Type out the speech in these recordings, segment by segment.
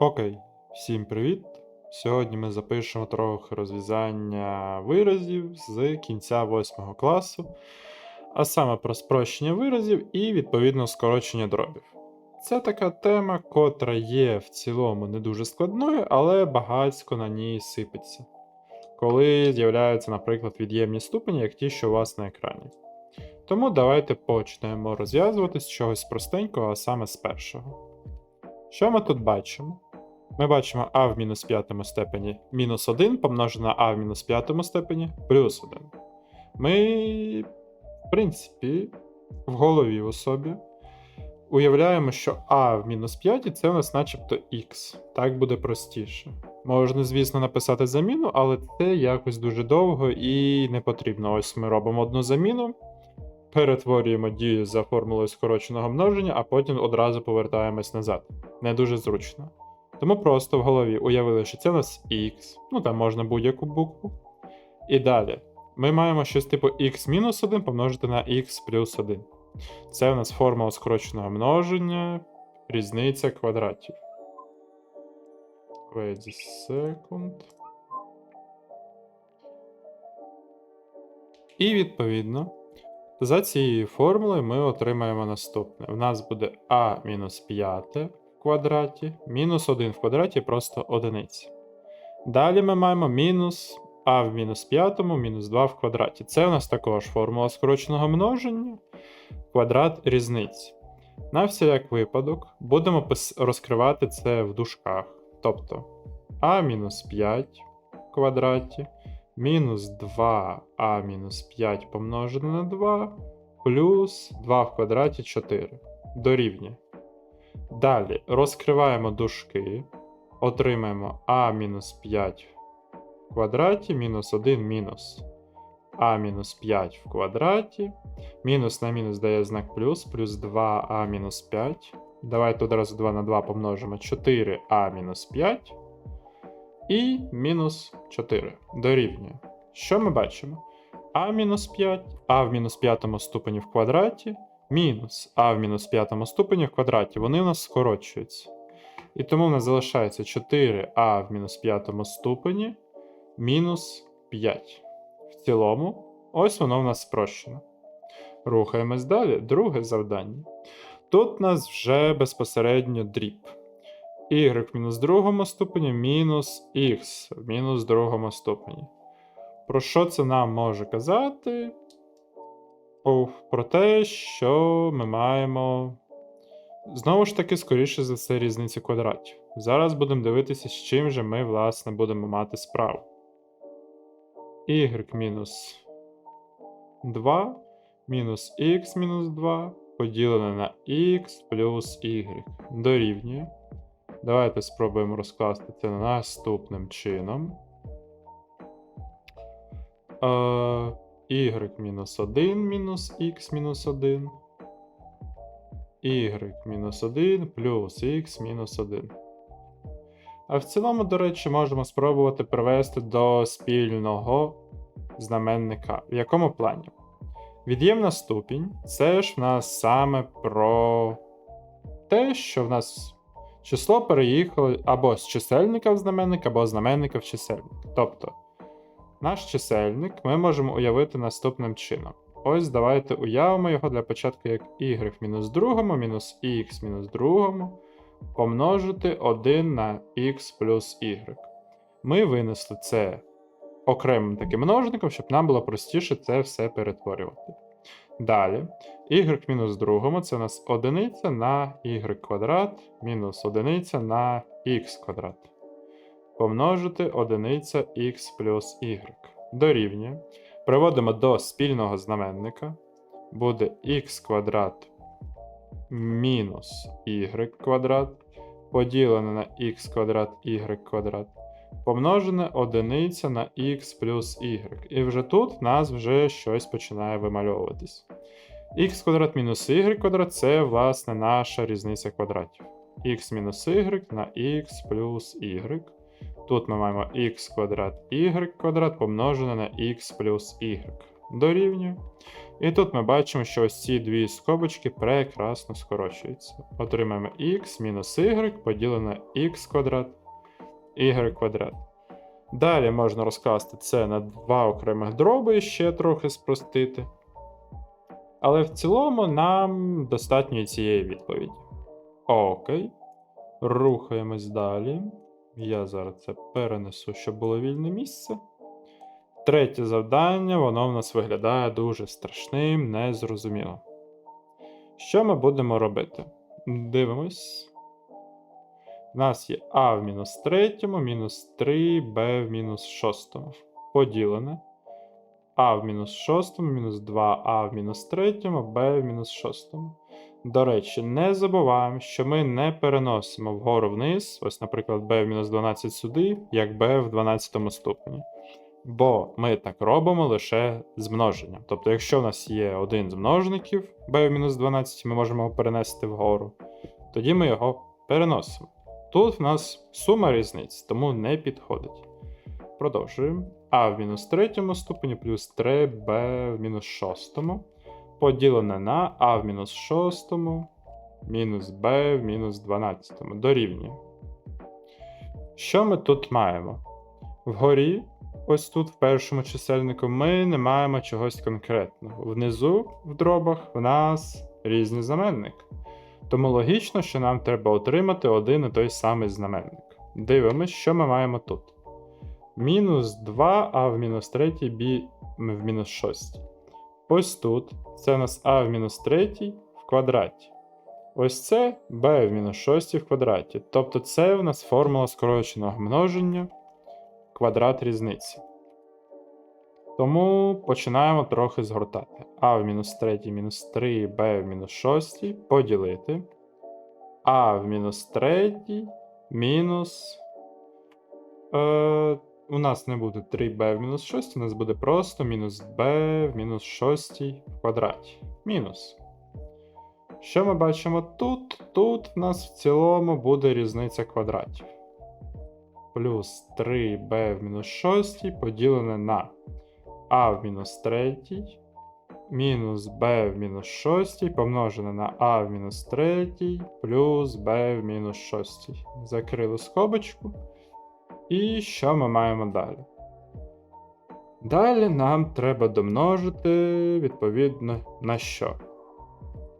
Окей, всім привіт! Сьогодні ми запишемо трохи розв'язання виразів з кінця 8 класу, а саме про спрощення виразів і відповідно скорочення дробів. Це така тема, котра є в цілому не дуже складною, але багатько на ній сипеться, коли з'являються, наприклад, від'ємні ступені, як ті, що у вас на екрані. Тому давайте почнемо розв'язувати з чогось простенького, а саме з першого. Що ми тут бачимо? Ми бачимо а в мінус п'ятому степені мінус 1 помножено а в мінус п'ятому степені плюс 1. Ми, в принципі, в голові у собі уявляємо, що а в мінус 5 це у нас начебто х. Так буде простіше. Можна, звісно, написати заміну, але це якось дуже довго і не потрібно. Ось ми робимо одну заміну, перетворюємо дію за формулою скороченого множення, а потім одразу повертаємось назад. Не дуже зручно. Тому просто в голові уявили, що це у нас x, ну там можна будь-яку букву. І далі ми маємо щось типу x-1 помножити на x плюс 1. Це у нас формула скороченого множення, різниця квадратів. Wait a second. І відповідно, за цією формулою ми отримаємо наступне. У нас буде а мінус 5 в квадраті, мінус 1 в квадраті просто одиниця. Далі ми маємо мінус а в мінус 5, мінус 2 в квадраті. Це у нас також формула скороченого множення, квадрат різниці. На всяк випадок будемо розкривати це в дужках. Тобто а мінус 5 в квадраті, мінус 2а мінус 5 помножене на 2, плюс 2 в квадраті 4 дорівнює. Далі розкриваємо дужки, отримаємо а мінус 5 в квадраті, мінус 1 мінус а мінус 5 в квадраті, мінус на мінус дає знак плюс, плюс 2а мінус 5. Давайте одразу 2 на 2 помножимо 4а мінус 5 і мінус 4 дорівнює. Що ми бачимо? а мінус 5, а в мінус п'ятому ступені в квадраті, мінус а в мінус п'ятому ступені в квадраті. Вони у нас скорочуються. І тому в нас залишається 4а в мінус п'ятому ступені мінус 5. В цілому, ось воно в нас спрощено. Рухаємось далі. Друге завдання. Тут у нас вже безпосередньо дріб. y в мінус другому ступені мінус х в мінус другому ступені. Про що це нам може казати? Про те, що ми маємо. Знову ж таки, скоріше за все, різниці квадратів. Зараз будемо дивитися, з чим же ми, власне, будемо мати справу. y мінус 2 мінус х мінус 2 поділене на х плюс y дорівнює. Давайте спробуємо розкласти це наступним чином. Е, y мінус 1 мінус х мінус 1. y мінус 1 плюс х мінус 1. А в цілому, до речі, можемо спробувати привести до спільного знаменника. В якому плані? Від'ємна ступінь це ж в нас саме про те, що в нас число переїхало або з чисельника в знаменник, або з знаменника в чисельник. Тобто, наш чисельник ми можемо уявити наступним чином. Ось давайте уявимо його для початку як y мінус другому мінус х мінус другому помножити 1 на x плюс y. Ми винесли це окремим таким множником, щоб нам було простіше це все перетворювати. Далі, y мінус другому це у нас одиниця на y квадрат мінус одиниця на x квадрат. Помножити одиниця x плюс y. Дорівнює. Приводимо до спільного знаменника. Буде x квадрат мінус y квадрат поділене на x квадрат y квадрат помножене одиниця на x плюс y. І вже тут нас вже щось починає вимальовуватись. x квадрат мінус y квадрат це, власне, наша різниця квадратів. x мінус y на x плюс y. Тут ми маємо x квадрат y квадрат помножене на x плюс y. дорівнює. І тут ми бачимо, що ось ці дві скобочки прекрасно скорочуються. Отримаємо x мінус y поділене на x квадрат, y квадрат. Далі можна розкласти це на два окремих дроби і ще трохи спростити. Але в цілому нам достатньо цієї відповіді. Окей. Рухаємось далі. Я зараз це перенесу, щоб було вільне місце. Третє завдання, воно в нас виглядає дуже страшним, незрозуміло. Що ми будемо робити? Дивимось. У нас є а в мінус третьому, мінус 3, b в мінус шостому. Поділене. а в мінус шостому, мінус 2а в мінус третьому, b в мінус шостому. До речі, не забуваємо, що ми не переносимо вгору вниз, ось, наприклад, b в мінус 12 сюди, як b в 12 ступені. Бо ми так робимо лише з множенням. Тобто, якщо в нас є один з множників b в мінус 12, ми можемо його перенести вгору, тоді ми його переносимо. Тут в нас сума різниць, тому не підходить. Продовжуємо. А в мінус третьому ступені плюс 3b в мінус шостому. Поділене на а в мінус шостому мінус b в мінус 12 дорівнює. Що ми тут маємо? Вгорі, ось тут, в першому чисельнику, ми не маємо чогось конкретного. Внизу, в дробах, в нас різні знаменники. Тому логічно, що нам треба отримати один і той самий знаменник. Дивимось, що ми маємо тут. Мінус 2, а в мінус 3 b в мінус 6. Ось тут це у нас а в мінус 3 в квадраті. Ось це b в мінус 6 в квадраті. Тобто це в нас формула скороченого множення квадрат різниці. Тому починаємо трохи згортати. А в мінус 3 мінус 3, b в мінус 6 поділити. А в мінус 3 мінус. Е, у нас не буде 3b в мінус 6, у нас буде просто мінус b в мінус 6 в квадраті. Мінус. Що ми бачимо тут? Тут в нас в цілому буде різниця квадратів. Плюс 3b в мінус 6 поділене на а в мінус 3, мінус b в мінус 6 помножене на а в мінус 3 плюс b в мінус 6. Закрили скобочку. І що ми маємо далі? Далі нам треба домножити відповідно на що?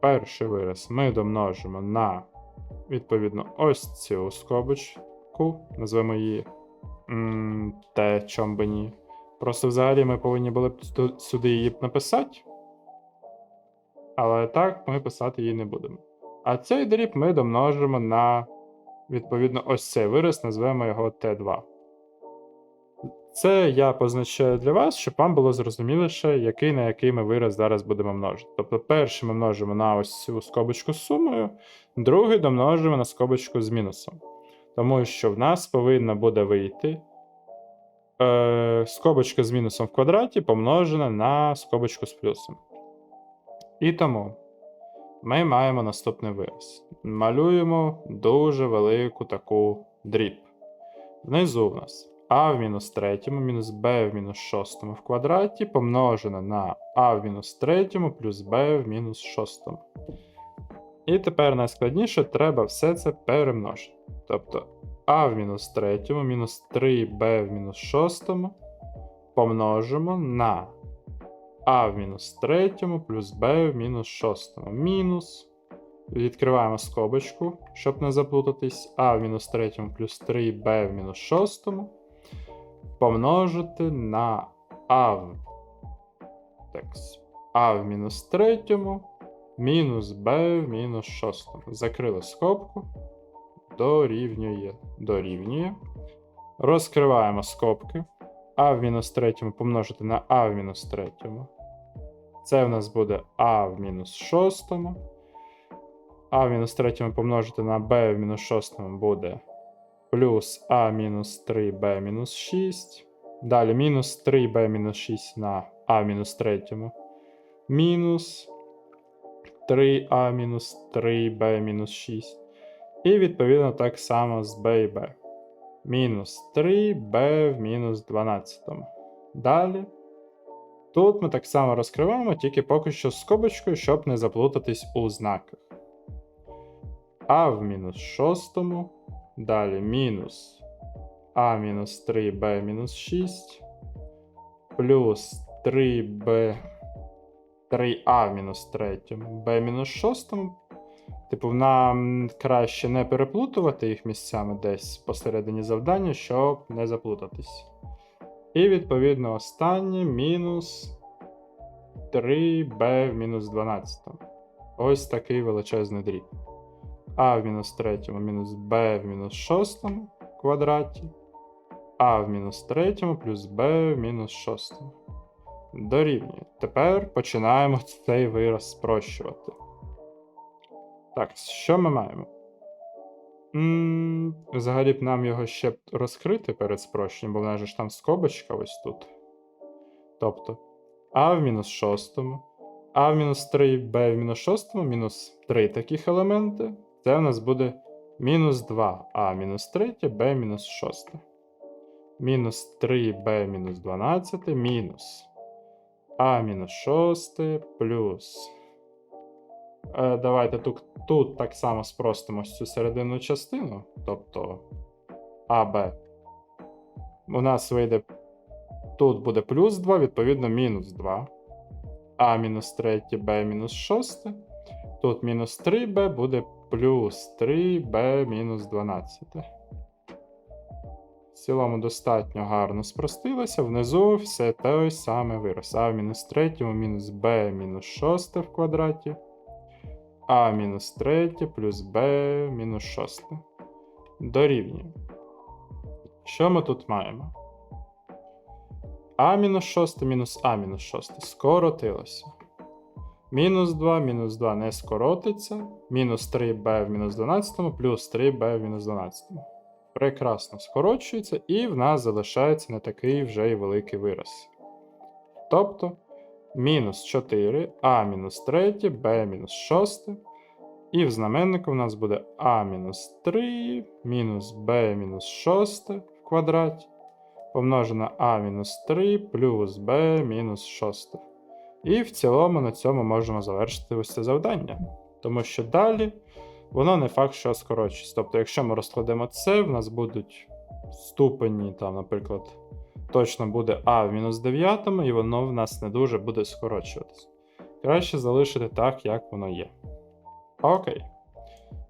Перший вираз ми домножимо на відповідно ось цю скобочку, назвемо її м, те, чом би ні. Просто взагалі ми повинні були б сюди її написати. Але так ми писати її не будемо. А цей дріб ми домножимо на відповідно ось цей вираз, назвемо його Т2. Це я позначаю для вас, щоб вам було зрозуміліше, який на який ми вираз зараз будемо множити. Тобто, перший ми множимо на ось цю скобочку з сумою, другий домножимо на скобочку з мінусом. Тому що в нас повинна буде вийти е, скобочка з мінусом в квадраті помножена на скобочку з плюсом. І тому ми маємо наступний вираз. Малюємо дуже велику таку дріб. Внизу в нас а в мінус третьому мінус b в мінус шостому в квадраті помножено на а в мінус третьому плюс b в мінус шостому. І тепер найскладніше треба все це перемножити. Тобто а в мінус третьому мінус 3b в мінус шостому помножимо на а в мінус третьому плюс b в мінус шостому. Мінус. Відкриваємо скобочку, щоб не заплутатись. А в мінус третьому плюс 3b в мінус шостому. Помножити на а в. Так, а в мінус третьому мінус b в мінус шостому. Закрили скобку. Дорівнює. Дорівнює. Розкриваємо скобки. А в мінус третьому помножити на А в мінус третьому. Це в нас буде А в мінус шостому. А в мінус третьому помножити на Б в мінус шостому буде плюс А мінус 3Б мінус 6. Далі мінус 3Б мінус 6 на А в мінус третьому. Мінус 3А мінус 3Б мінус 6. І відповідно так само з Б і Б. Мінус 3b в мінус 12. Далі Тут ми так само розкриваємо, тільки поки що з скобочкою, щоб не заплутатись у знаках. А в мінус шостому. Далі мінус А мінус 3, Б мінус 6. Плюс 3Б. 3А в мінус 3, Б мінус 6. Типу, нам краще не переплутувати їх місцями десь посередині завдання, щоб не заплутатись. І відповідно останнє мінус 3b в мінус 12. Ось такий величезний дріб. А в мінус 3 мінус b в мінус 6 квадраті. А в мінус 3 плюс b в мінус 6. Дорівнює. Тепер починаємо цей вираз спрощувати. Так, що ми маємо? М, Взагалі б нам його ще б розкрити перед спрощенням, бо в нас ж там скобочка ось тут. Тобто а в мінус шостому, а в мінус 3, b в мінус шостому, мінус 3 таких елементи. Це у нас буде мінус 2, а мінус 3, b мінус 6. Мінус 3b мінус 12 мінус а мінус 6 плюс. Е, давайте тут, тут так само спростимо цю серединну частину, тобто АБ. У нас вийде. Тут буде плюс 2, відповідно, мінус 2. А мінус 3, Б мінус 6. Тут мінус 3Б буде плюс 3Б мінус 12. В цілому достатньо гарно спростилося. Внизу все той самий вираз. А в мінус 3 мінус Б мінус 6 в квадраті. А мінус 3 плюс Б мінус 6. Дорівнює. Що ми тут маємо? А мінус 6 мінус А мінус 6 скоротилося. Мінус 2, мінус 2 не скоротиться. Мінус 3b в мінус 12 плюс 3b в мінус 12. Прекрасно скорочується, і в нас залишається не такий вже й великий вираз. Тобто мінус 4, а мінус 3, b мінус 6. І в знаменнику в нас буде а мінус 3, мінус b мінус 6 в квадраті помножено а мінус 3 плюс b мінус 6. І в цілому на цьому можемо завершити ось це завдання. Тому що далі воно не факт, що скорочується. Тобто, якщо ми розкладемо це, в нас будуть ступені, там, наприклад, точно буде а в мінус 9, і воно в нас не дуже буде скорочуватися. Краще залишити так, як воно є. Окей.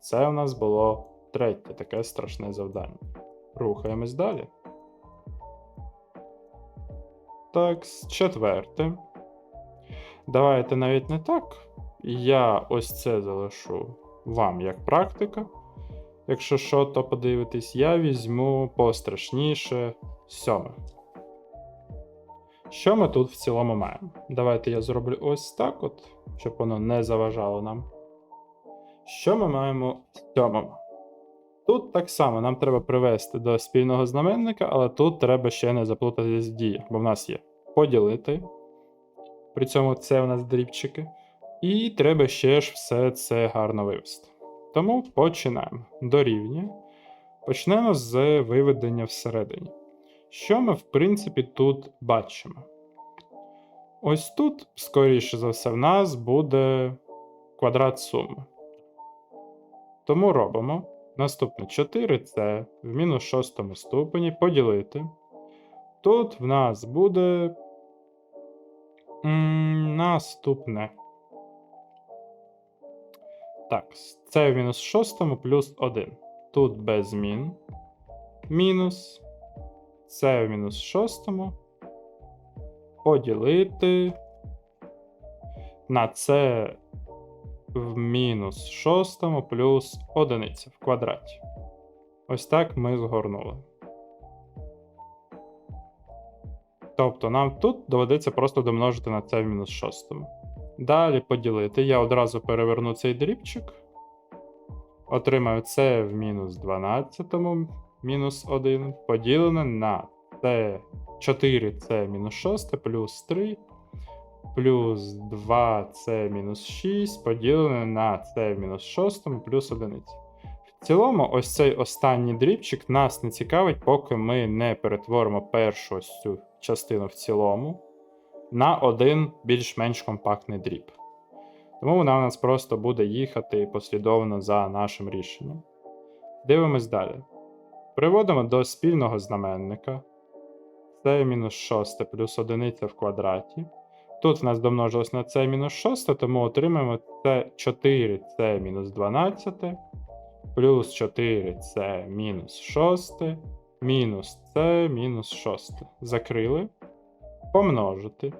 Це у нас було третє таке страшне завдання. Рухаємось далі. Так, четверте. Давайте навіть не так. Я ось це залишу вам як практика. Якщо що, то подивитись, я візьму пострашніше сьоме. Що ми тут в цілому маємо? Давайте я зроблю ось так, от, щоб воно не заважало нам. Що ми маємо в сьомому? Тут так само нам треба привести до спільного знаменника, але тут треба ще не заплутатись в діях, бо в нас є поділити. При цьому це у нас дрібчики. І треба ще ж все це гарно вивести. Тому починаємо. Дорівнює. Почнемо з виведення всередині. Що ми, в принципі, тут бачимо? Ось тут, скоріше за все, в нас буде квадрат суми. Тому робимо. Наступне 4 це в мінус шостому ступені поділити. Тут в нас буде м, наступне. Так, це в мінус шостому плюс 1. Тут без змін. Мінус. Це в мінус шостому. Поділити. На це в мінус шостому плюс одиниця в квадраті. Ось так ми згорнули. Тобто нам тут доведеться просто домножити на це в мінус шостому. Далі поділити. Я одразу переверну цей дрібчик. Отримаю це в мінус 12 мінус 1. Поділене на це 4 це мінус 6 плюс 3 плюс 2 це мінус 6 поділене на це мінус 6, плюс 1. В цілому, ось цей останній дрібчик нас не цікавить, поки ми не перетворимо першу ось цю частину в цілому. на один більш-менш компактний дріб. Тому вона у нас просто буде їхати послідовно за нашим рішенням. Дивимось далі. Приводимо до спільного знаменника. Це мінус 6 плюс 1 в квадраті. Тут в нас домножилось на це мінус 6, тому отримаємо це 4 це мінус 12, плюс 4 це мінус 6, мінус це мінус 6. Закрили. Помножити.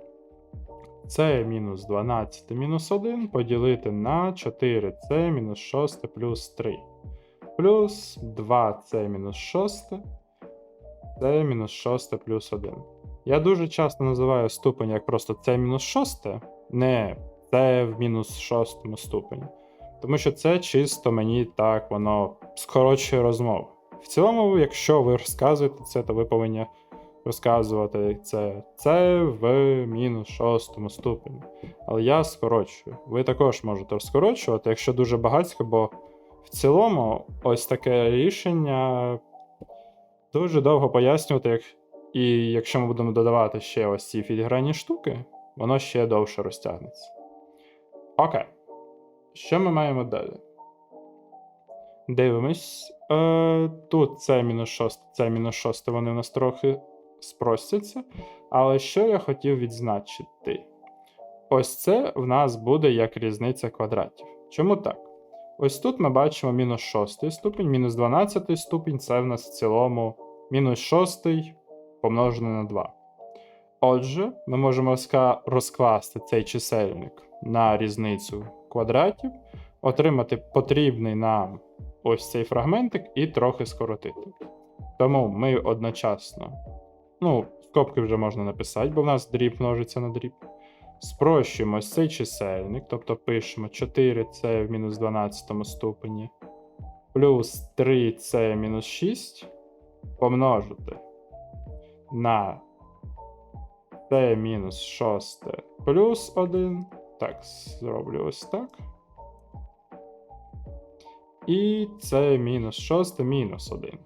Це мінус 12 мінус 1 поділити на 4 це мінус 6 плюс 3. Плюс 2 це мінус 6. Це мінус 6 плюс 1. Я дуже часто називаю ступень як просто це мінус 6, не це в мінус 6 ступені. Тому що це чисто мені так воно скорочує розмову. В цілому, якщо ви розказуєте це, то ви повинні розказувати це, це в мінус 6 ступені. Але я скорочую. Ви також можете розкорочувати, якщо дуже багатько, бо в цілому ось таке рішення дуже довго пояснювати, як... і якщо ми будемо додавати ще ось ці філігранні штуки, воно ще довше розтягнеться. Окей. Що ми маємо далі? Дивимось. Е, тут це мінус 6, це мінус 6, вони у нас трохи спростяться. Але що я хотів відзначити? Ось це в нас буде як різниця квадратів. Чому так? Ось тут ми бачимо мінус 6 ступінь, мінус 12 ступінь це в нас в цілому мінус 6 помножене на 2. Отже, ми можемо розкласти цей чисельник на різницю квадратів, отримати потрібний нам ось цей фрагментик і трохи скоротити. Тому ми одночасно, ну, скобки вже можна написати, бо в нас дріб множиться на дріб. Спрощуємо ось цей чисельник, тобто пишемо 4 це в мінус 12 ступені, плюс 3 це мінус 6 помножити на це мінус 6 плюс 1. Так, зроблю ось так. І це мінус 6 мінус 1.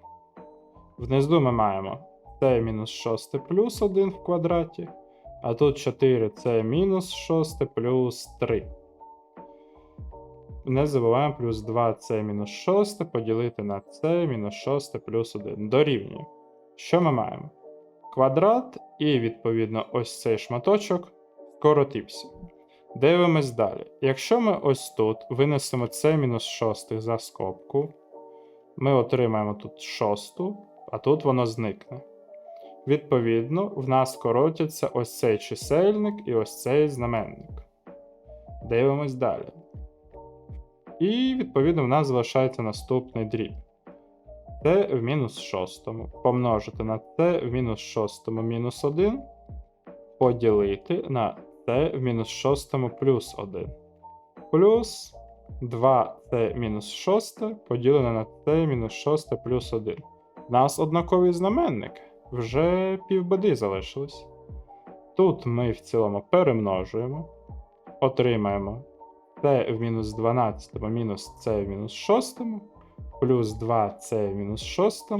Внизу ми маємо це мінус 6 плюс 1 в квадраті. А тут 4 це мінус 6 плюс 3. Не забуваємо плюс 2 це мінус 6 поділити на це мінус 6 плюс 1. Дорівнює. Що ми маємо? Квадрат, і, відповідно, ось цей шматочок скоротився. Дивимось далі. Якщо ми ось тут винесемо це мінус 6 за скобку, ми отримаємо тут 6, а тут воно зникне. Відповідно, в нас скоротяться ось цей чисельник і ось цей знаменник. Дивимось далі. І, відповідно, в нас залишається наступний дріб. Це в мінус шостому. Помножити на це в мінус шостому мінус 1. Поділити на це в мінус шостому плюс 1. Плюс 2 це мінус 6 поділене на це мінус 6 плюс 1. У нас однакові знаменники. Вже півбеди залишилось. Тут ми в цілому перемножуємо, отримаємо це в мінус 12 мінус це в мінус 6, плюс 2 це в мінус 6,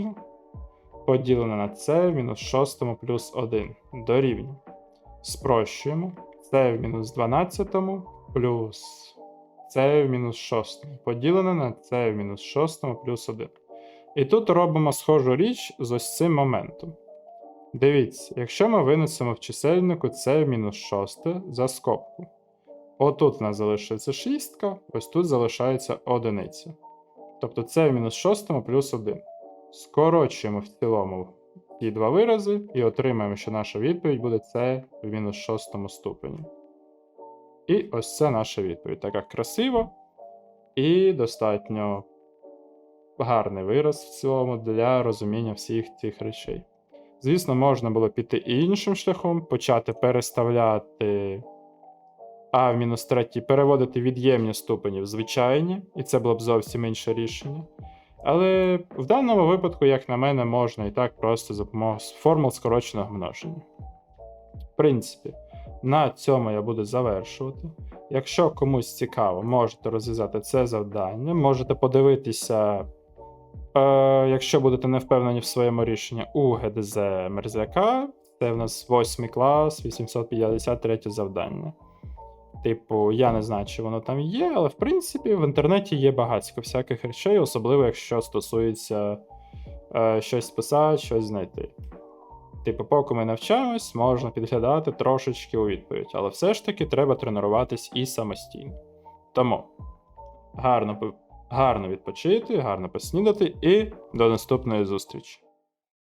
поділене на це в мінус 6 плюс 1 дорівнює. Спрощуємо це в мінус 12 плюс це в мінус 6, поділене на це в мінус 6 плюс 1. І тут робимо схожу річ з ось цим моментом. Дивіться, якщо ми винесемо в чисельнику це мінус 6 за скобку. Отут у нас залишиться шістка, ось тут залишається одиниця. Тобто це в мінус 6 плюс 1. Скорочуємо в цілому ці два вирази і отримаємо, що наша відповідь буде це в мінус 6 ступені. І ось це наша відповідь. Така красиво і достатньо гарний вираз в цілому для розуміння всіх цих речей. Звісно, можна було піти іншим шляхом, почати переставляти А в мінус третій, переводити від'ємні ступені в звичайні, і це було б зовсім інше рішення. Але в даному випадку, як на мене, можна і так просто за допомогою формул скороченого множення. В принципі, на цьому я буду завершувати. Якщо комусь цікаво, можете розв'язати це завдання, можете подивитися. Е, якщо будете не впевнені в своєму рішенні у ГДЗ Мерзляка, Це в нас 8 клас, 853 завдання. Типу, я не знаю, чи воно там є, але в принципі в інтернеті є багатько всяких речей, особливо якщо стосується е, щось писати, щось знайти. Типу, поки ми навчаємось, можна підглядати трошечки у відповідь, але все ж таки треба тренуватись і самостійно. Тому гарно, гарно відпочити, гарно поснідати і до наступної зустрічі.